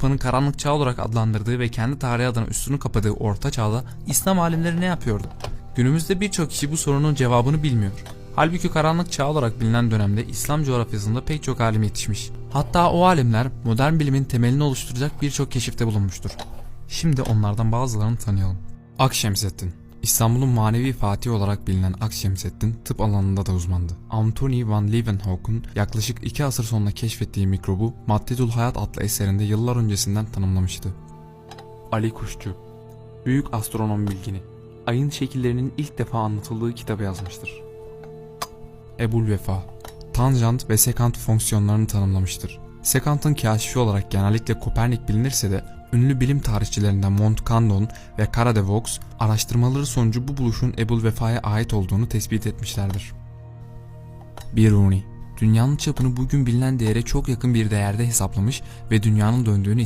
Avrupa'nın karanlık çağı olarak adlandırdığı ve kendi tarihi adına üstünü kapadığı Orta Çağ'da İslam alimleri ne yapıyordu? Günümüzde birçok kişi bu sorunun cevabını bilmiyor. Halbuki karanlık çağ olarak bilinen dönemde İslam coğrafyasında pek çok alim yetişmiş. Hatta o alimler modern bilimin temelini oluşturacak birçok keşifte bulunmuştur. Şimdi onlardan bazılarını tanıyalım. Akşemseddin İstanbul'un manevi fatihi olarak bilinen Akşemseddin tıp alanında da uzmandı. Anthony van Leeuwenhoek'un yaklaşık iki asır sonra keşfettiği mikrobu Maddetül Hayat adlı eserinde yıllar öncesinden tanımlamıştı. Ali Kuşçu Büyük astronom bilgini Ayın şekillerinin ilk defa anlatıldığı kitabı yazmıştır. Ebul Vefa Tanjant ve sekant fonksiyonlarını tanımlamıştır. Sekantın kaşifi olarak genellikle Kopernik bilinirse de ünlü bilim tarihçilerinden Mont Candon ve Cara de Vaux araştırmaları sonucu bu buluşun Ebul Vefa'ya ait olduğunu tespit etmişlerdir. Biruni Dünyanın çapını bugün bilinen değere çok yakın bir değerde hesaplamış ve dünyanın döndüğünü